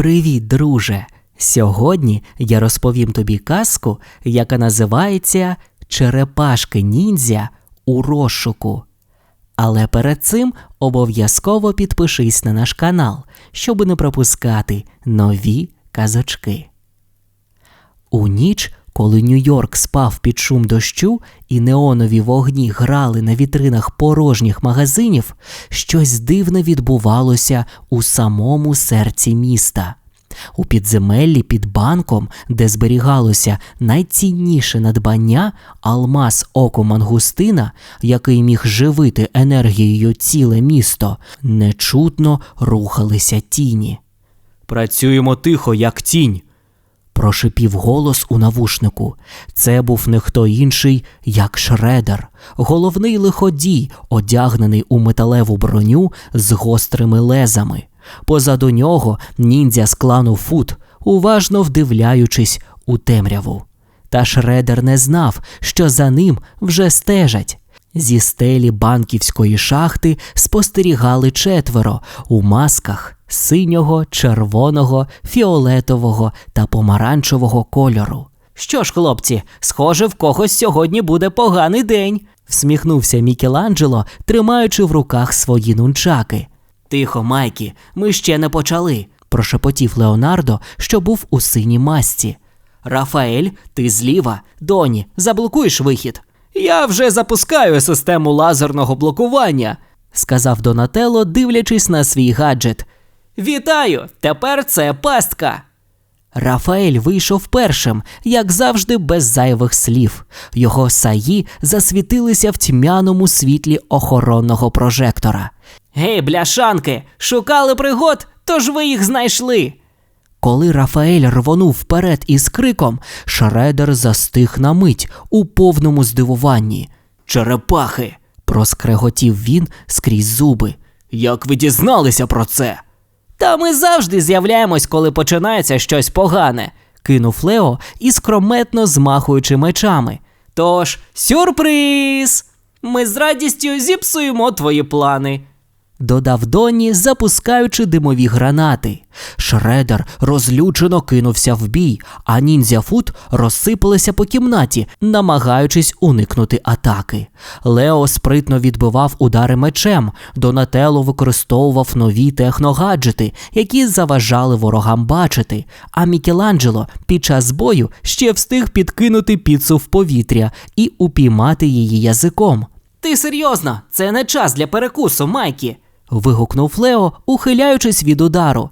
Привіт, друже! Сьогодні я розповім тобі казку, яка називається Черепашки ніндзя у розшуку. Але перед цим обов'язково підпишись на наш канал, щоб не пропускати нові казочки. У ніч, коли Нью-Йорк спав під шум дощу і неонові вогні грали на вітринах порожніх магазинів, щось дивне відбувалося у самому серці міста. У підземеллі під банком, де зберігалося найцінніше надбання, алмаз око мангустина, який міг живити енергією ціле місто, нечутно рухалися тіні. Працюємо тихо, як тінь. Прошипів голос у навушнику. Це був не хто інший, як Шредер, головний лиходій, одягнений у металеву броню з гострими лезами. Позаду нього ніндзя з клану Фут, уважно вдивляючись у темряву. Та Шредер не знав, що за ним вже стежать. Зі стелі банківської шахти спостерігали четверо у масках синього, червоного, фіолетового та помаранчевого кольору. Що ж, хлопці, схоже, в когось сьогодні буде поганий день, всміхнувся Мікеланджело, тримаючи в руках свої нунчаки. Тихо, Майкі, ми ще не почали, прошепотів Леонардо, що був у синій масці. Рафаель, ти зліва, доні, заблокуєш вихід. Я вже запускаю систему лазерного блокування, сказав Донателло, дивлячись на свій гаджет. Вітаю! Тепер це пастка. Рафаель вийшов першим, як завжди, без зайвих слів. Його саї засвітилися в тьмяному світлі охоронного прожектора. Гей, бляшанки, шукали пригод, тож ви їх знайшли. Коли Рафаель рвонув вперед із криком, Шредер застиг на мить у повному здивуванні. Черепахи. проскреготів він скрізь зуби. Як ви дізналися про це? Та ми завжди з'являємось, коли починається щось погане, кинув Лео і скрометно змахуючи мечами. Тож, сюрприз! Ми з радістю зіпсуємо твої плани. Додав Доні, запускаючи димові гранати. Шредер розлючено кинувся в бій, а ніндзя Фут розсипалися по кімнаті, намагаючись уникнути атаки. Лео спритно відбивав удари мечем, Донателло використовував нові техногаджети, які заважали ворогам бачити. А Мікеланджело під час бою ще встиг підкинути піцу в повітря і упіймати її язиком. Ти серйозно? Це не час для перекусу, Майкі. Вигукнув Лео, ухиляючись від удару.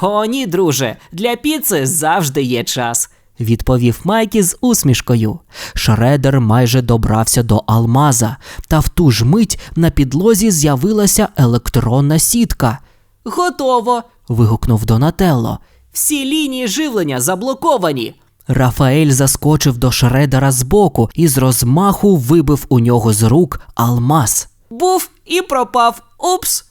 О, ні, друже, для піци завжди є час, відповів Майкі з усмішкою. Шредер майже добрався до алмаза, та в ту ж мить на підлозі з'явилася електронна сітка. Готово. вигукнув Донателло. Всі лінії живлення заблоковані. Рафаель заскочив до Шредера збоку і з розмаху вибив у нього з рук алмаз. Був і пропав. Упс.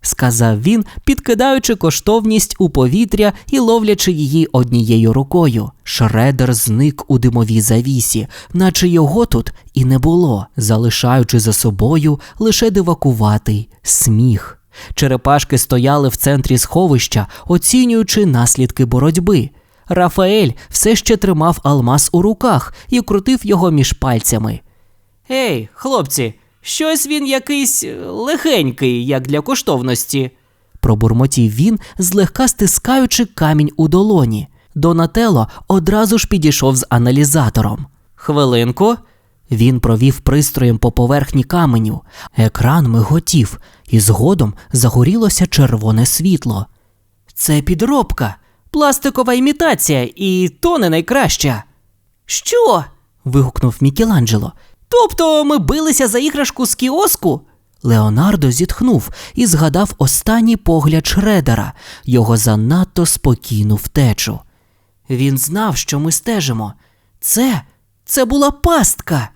сказав він, підкидаючи коштовність у повітря і ловлячи її однією рукою. Шредер зник у димовій завісі, наче його тут і не було, залишаючи за собою лише дивакуватий сміх. Черепашки стояли в центрі сховища, оцінюючи наслідки боротьби. Рафаель все ще тримав алмаз у руках і крутив його між пальцями. Ей, хлопці, щось він якийсь е, легенький, як для коштовності, пробурмотів він, злегка стискаючи камінь у долоні. Донателло одразу ж підійшов з аналізатором. Хвилинку. Він провів пристроєм по поверхні каменю. Екран миготів, і згодом загорілося червоне світло. Це підробка, пластикова імітація, і то не найкраща. Що? вигукнув Мікеланджело. Тобто ми билися за іграшку з кіоску? Леонардо зітхнув і згадав останній погляд Шредера, його занадто спокійну втечу. Він знав, що ми стежимо. Це, це була пастка.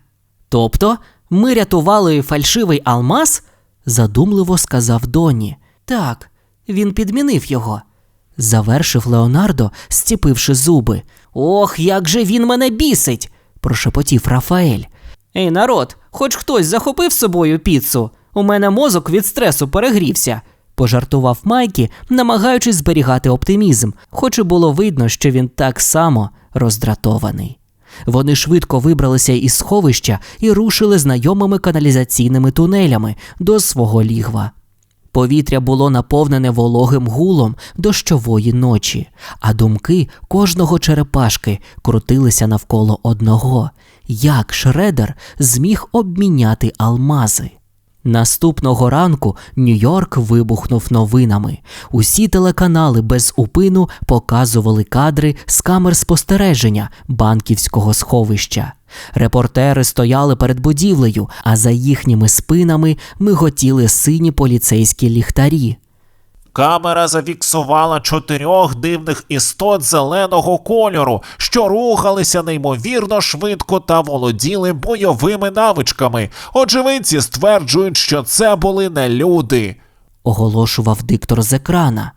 Тобто ми рятували фальшивий алмаз? задумливо сказав Доні. Так, він підмінив його. Завершив Леонардо, стіпивши зуби. Ох, як же він мене бісить! прошепотів Рафаель. Ей, народ, хоч хтось захопив з собою піцу. У мене мозок від стресу перегрівся, пожартував Майкі, намагаючись зберігати оптимізм, хоч і було видно, що він так само роздратований. Вони швидко вибралися із сховища і рушили знайомими каналізаційними тунелями до свого лігва. Повітря було наповнене вологим гулом дощової ночі, а думки кожного черепашки крутилися навколо одного, як Шредер зміг обміняти алмази. Наступного ранку Нью-Йорк вибухнув новинами. Усі телеканали без упину показували кадри з камер спостереження банківського сховища. Репортери стояли перед будівлею, а за їхніми спинами миготіли сині поліцейські ліхтарі. Камера зафіксувала чотирьох дивних істот зеленого кольору, що рухалися неймовірно швидко та володіли бойовими навичками. Очевидці стверджують, що це були не люди. оголошував диктор з екрана.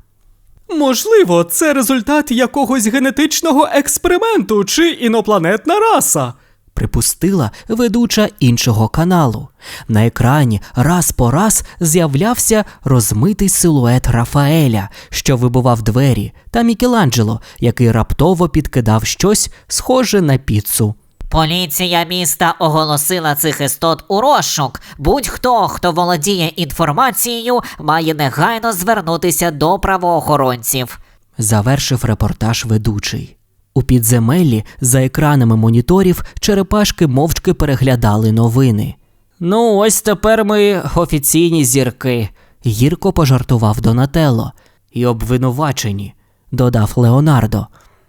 Можливо, це результат якогось генетичного експерименту чи інопланетна раса. Припустила ведуча іншого каналу. На екрані раз по раз з'являвся розмитий силует Рафаеля, що вибивав двері, та Мікеланджело, який раптово підкидав щось схоже на піцу. Поліція міста оголосила цих істот у розшук. Будь-хто, хто володіє інформацією, має негайно звернутися до правоохоронців. Завершив репортаж ведучий. У підземеллі за екранами моніторів черепашки мовчки переглядали новини. Ну, ось тепер ми офіційні зірки, гірко пожартував Донателло. І обвинувачені, додав Леонардо.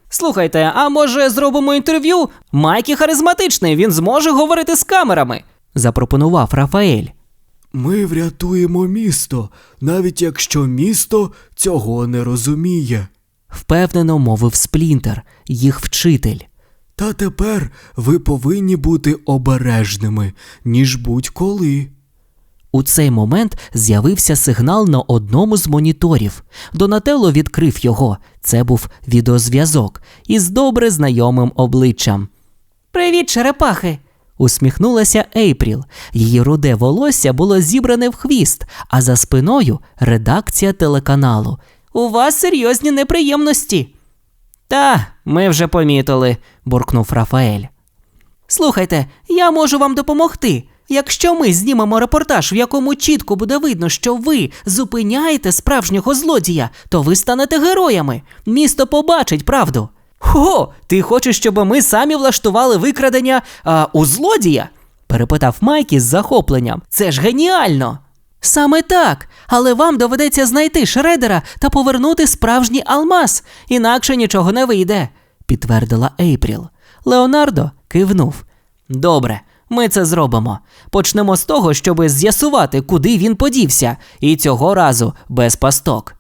Слухайте, а може зробимо інтерв'ю? Майкі харизматичний, він зможе говорити з камерами, запропонував Рафаель. Ми врятуємо місто, навіть якщо місто цього не розуміє. Впевнено мовив Сплінтер, їх вчитель. Та тепер ви повинні бути обережними, ніж будь-коли. У цей момент з'явився сигнал на одному з моніторів. Донателло відкрив його. Це був відеозв'язок із добре знайомим обличчям. Привіт, черепахи! усміхнулася Ейпріл. Її руде волосся було зібране в хвіст, а за спиною редакція телеканалу. У вас серйозні неприємності. Та, ми вже помітили, буркнув Рафаель. Слухайте, я можу вам допомогти. Якщо ми знімемо репортаж, в якому чітко буде видно, що ви зупиняєте справжнього злодія, то ви станете героями. Місто побачить правду. Хо, ти хочеш, щоб ми самі влаштували викрадення а, у злодія? перепитав Майкі з захопленням. Це ж геніально. Саме так, але вам доведеться знайти Шредера та повернути справжній алмаз, інакше нічого не вийде, підтвердила Ейпріл. Леонардо кивнув. Добре, ми це зробимо. Почнемо з того, щоб з'ясувати, куди він подівся, і цього разу без пасток.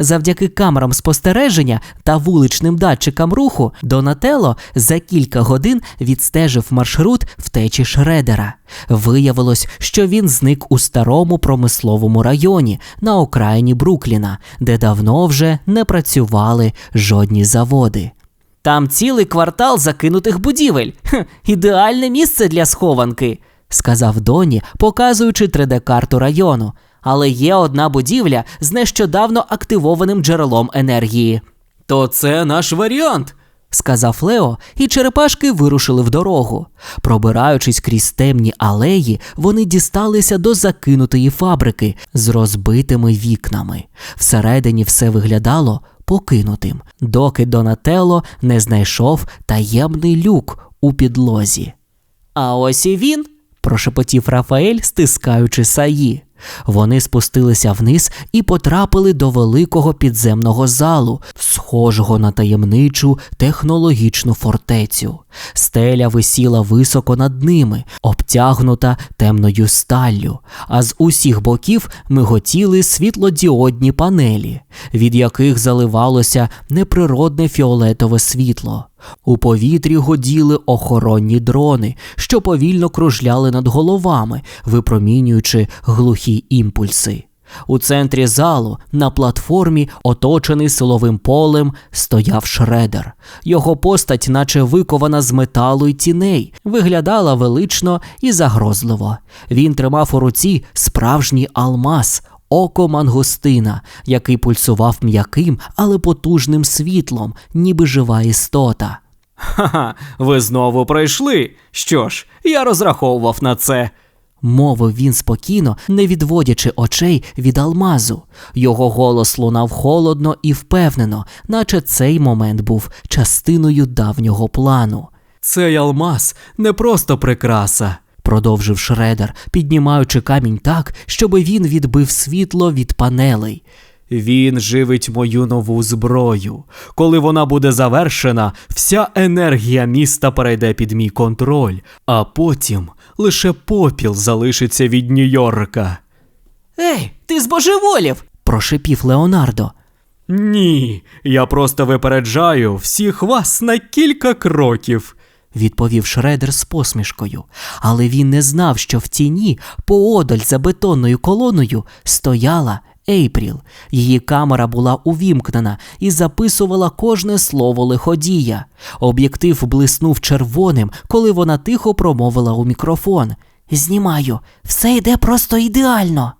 Завдяки камерам спостереження та вуличним датчикам руху Донателло за кілька годин відстежив маршрут втечі Шредера. Виявилось, що він зник у старому промисловому районі на окраїні Брукліна, де давно вже не працювали жодні заводи. Там цілий квартал закинутих будівель. Хм, ідеальне місце для схованки, сказав Доні, показуючи 3D-карту району. Але є одна будівля з нещодавно активованим джерелом енергії. То це наш варіант, сказав Лео, і черепашки вирушили в дорогу. Пробираючись крізь темні алеї, вони дісталися до закинутої фабрики з розбитими вікнами. Всередині все виглядало покинутим, доки Донателло не знайшов таємний люк у підлозі. А ось і він, прошепотів Рафаель, стискаючи саї. Вони спустилися вниз і потрапили до великого підземного залу, схожого на таємничу технологічну фортецю. Стеля висіла високо над ними, обтягнута темною сталлю, а з усіх боків миготіли світлодіодні панелі, від яких заливалося неприродне фіолетове світло. У повітрі годіли охоронні дрони, що повільно кружляли над головами, випромінюючи глухі імпульси. У центрі залу, на платформі, оточений силовим полем, стояв шредер. Його постать, наче викована з металу й тіней, виглядала велично і загрозливо. Він тримав у руці справжній алмаз, око мангустина, який пульсував м'яким, але потужним світлом, ніби жива істота. Ха-ха, ви знову прийшли. Що ж, я розраховував на це. Мовив він спокійно, не відводячи очей від алмазу. Його голос лунав холодно і впевнено, наче цей момент був частиною давнього плану. Цей алмаз не просто прикраса. Продовжив Шредер, піднімаючи камінь так, щоби він відбив світло від панелей. Він живить мою нову зброю. Коли вона буде завершена, вся енергія міста перейде під мій контроль, а потім лише попіл залишиться від Нью-Йорка. Ей, ти збожеволів! прошипів Леонардо. Ні, я просто випереджаю всіх вас на кілька кроків. відповів Шредер з посмішкою, але він не знав, що в тіні, поодаль за бетонною колоною, стояла Ейпріл. Її камера була увімкнена і записувала кожне слово лиходія. Об'єктив блиснув червоним, коли вона тихо промовила у мікрофон. Знімаю, все йде просто ідеально.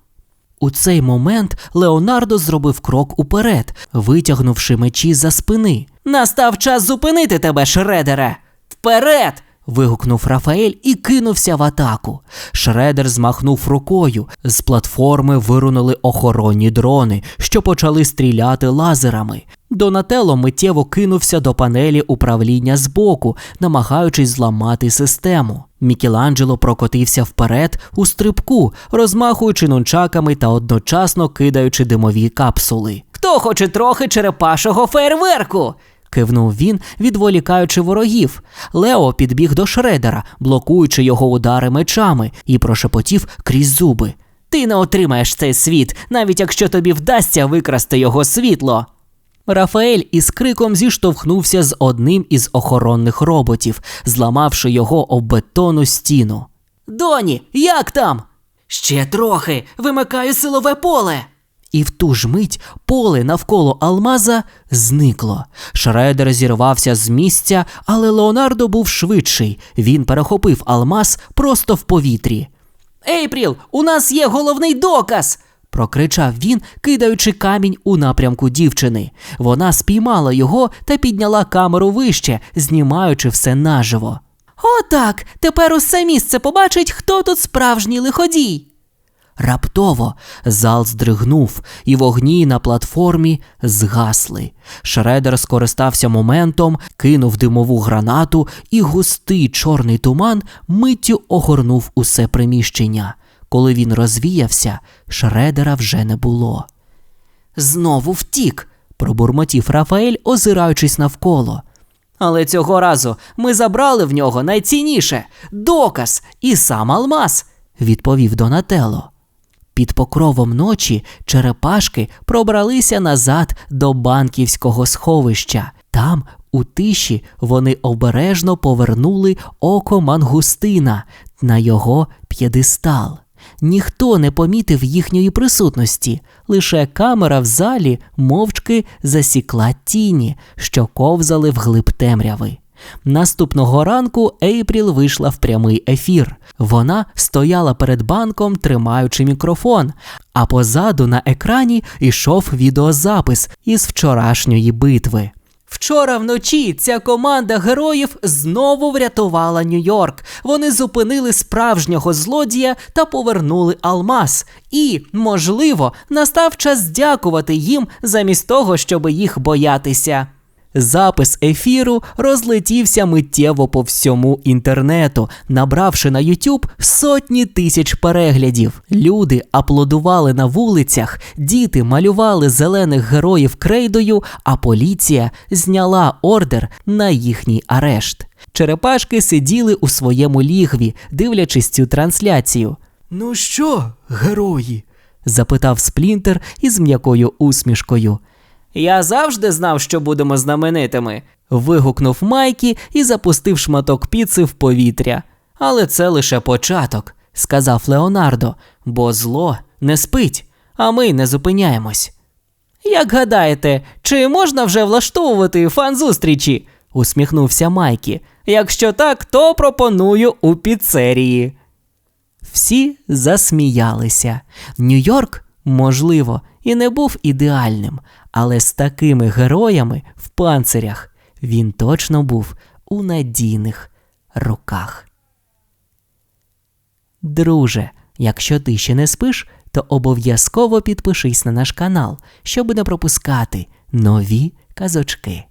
У цей момент Леонардо зробив крок уперед, витягнувши мечі за спини. Настав час зупинити тебе, Шредере! Вперед! Вигукнув Рафаель і кинувся в атаку. Шредер змахнув рукою. З платформи вирунули охоронні дрони, що почали стріляти лазерами. Донателло миттєво кинувся до панелі управління збоку, намагаючись зламати систему. Мікеланджело прокотився вперед у стрибку, розмахуючи нунчаками та одночасно кидаючи димові капсули. Хто хоче трохи черепашого фейерверку? Кивнув він, відволікаючи ворогів. Лео підбіг до Шредера, блокуючи його удари мечами, і прошепотів крізь зуби. Ти не отримаєш цей світ, навіть якщо тобі вдасться викрасти його світло. Рафаель із криком зіштовхнувся з одним із охоронних роботів, зламавши його об бетонну стіну. Доні, як там? Ще трохи. Вимикаю силове поле. І в ту ж мить поле навколо алмаза зникло. Шредер зірвався з місця, але Леонардо був швидший. Він перехопив алмаз просто в повітрі. Ейпріл, у нас є головний доказ. прокричав він, кидаючи камінь у напрямку дівчини. Вона спіймала його та підняла камеру вище, знімаючи все наживо. Отак, тепер усе місце побачить, хто тут справжній лиходій. Раптово зал здригнув, і вогні на платформі згасли. Шредер скористався моментом, кинув димову гранату, і густий чорний туман миттю огорнув усе приміщення. Коли він розвіявся, Шредера вже не було. Знову втік, пробурмотів Рафаель, озираючись навколо. Але цього разу ми забрали в нього найцінніше доказ і сам алмаз, відповів Донателло. Під покровом ночі черепашки пробралися назад до банківського сховища. Там, у тиші, вони обережно повернули око мангустина на його п'єдестал. Ніхто не помітив їхньої присутності, лише камера в залі мовчки засікла тіні, що ковзали вглиб темряви. Наступного ранку Ейпріл вийшла в прямий ефір. Вона стояла перед банком, тримаючи мікрофон, а позаду на екрані йшов відеозапис із вчорашньої битви. Вчора вночі ця команда героїв знову врятувала Нью-Йорк. Вони зупинили справжнього злодія та повернули алмаз. І, можливо, настав час дякувати їм замість того, щоб їх боятися. Запис ефіру розлетівся миттєво по всьому інтернету, набравши на YouTube сотні тисяч переглядів. Люди аплодували на вулицях, діти малювали зелених героїв крейдою, а поліція зняла ордер на їхній арешт. Черепашки сиділи у своєму лігві, дивлячись цю трансляцію. Ну що, герої? запитав Сплінтер із м'якою усмішкою. Я завжди знав, що будемо знаменитими. вигукнув Майкі і запустив шматок піци в повітря. Але це лише початок, сказав Леонардо, бо зло не спить, а ми не зупиняємось. Як гадаєте, чи можна вже влаштовувати фан-зустрічі? усміхнувся Майкі. Якщо так, то пропоную у піцерії. Всі засміялися. Нью-Йорк можливо, і не був ідеальним, але з такими героями в панцирях він точно був у надійних руках. Друже, якщо ти ще не спиш, то обов'язково підпишись на наш канал, щоб не пропускати нові казочки.